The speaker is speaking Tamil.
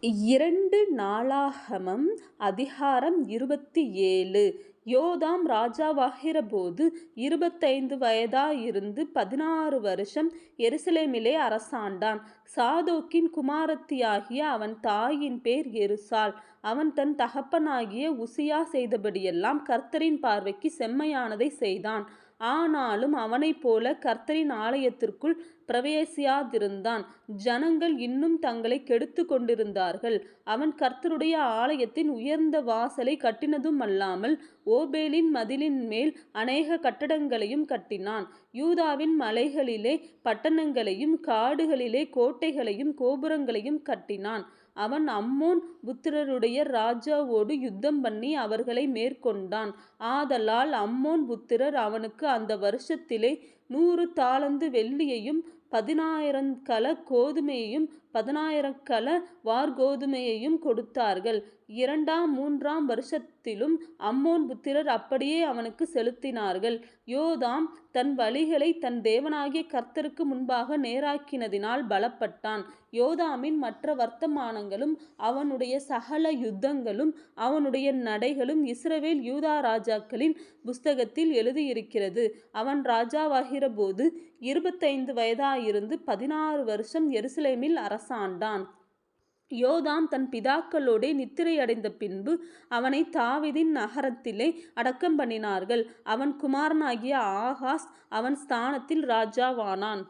இரண்டு நாளாகமம் அதிகாரம் இருபத்தி ஏழு யோதாம் ராஜாவாகிறபோது இருபத்தைந்து வயதாயிருந்து பதினாறு வருஷம் எருசலேமிலே அரசாண்டான். சாதோக்கின் குமாரத்தியாகிய அவன் தாயின் பேர் எருசால் அவன் தன் தகப்பனாகிய உசியா செய்தபடியெல்லாம் கர்த்தரின் பார்வைக்கு செம்மையானதைச் செய்தான். ஆனாலும் அவனைப் போல கர்த்தரின் ஆலயத்திற்குள் பிரவேசியாதிருந்தான். ஜனங்கள் இன்னும் தங்களை கெடுத்துக் கொண்டிருந்தார்கள். அவன் கர்த்தருடைய ஆலயத்தின் உயர்ந்த வாசலை கட்டினதுமல்லாமல் ஓபேலின் மதிலின் மேல் அநேக கட்டடங்களையும் கட்டினான். யூதாவின் மலைகளிலே பட்டணங்களையும் காடுகளிலே கோட்டைகளையும் கோபுரங்களையும் கட்டினான். அவன் அம்மோன் புத்திரருடைய ராஜாவோடு யுத்தம் பண்ணி அவர்களை மேற்கொண்டான். ஆதலால் அம்மோன் புத்திரர் அவனுக்கு அந்த வருஷத்திலே நூறு தாளந்து வெள்ளியையும் பதினாயிரங்கல கோதுமையையும் பதினாயிரங்கல வார்கோதுமையையும் கொடுத்தார்கள். இரண்டாம் மூன்றாம் வருஷத்திலும் அம்மோன் புத்திரர் அப்படியே அவனுக்கு செலுத்தினார்கள். யோதாம் தன் வழிகளை தன் தேவனாகிய கர்த்தருக்கு முன்பாக நேராக்கினதினால் பலப்பட்டான். யோதாமின் மற்ற வர்த்தமானங்களும் அவனுடைய சகல யுத்தங்களும் அவனுடைய நடைகளும் இஸ்ரவேல் யூதா ராஜாக்களின் புஸ்தகத்தில் எழுதியிருக்கிறது. அவன் ராஜாவாகிறபோது இருபத்தைந்து இருந்து பதினாறு வருஷம் எருசலேமில் அரசாண்டான். யோதாம் தன் பிதாக்களோடே நித்திரையடைந்த பின்பு அவனை தாவிதின் நகரத்திலே அடக்கம் பண்ணினார்கள் அவன் குமாரனாகிய ஆகாஸ் அவன் ஸ்தானத்தில் ராஜாவானான்.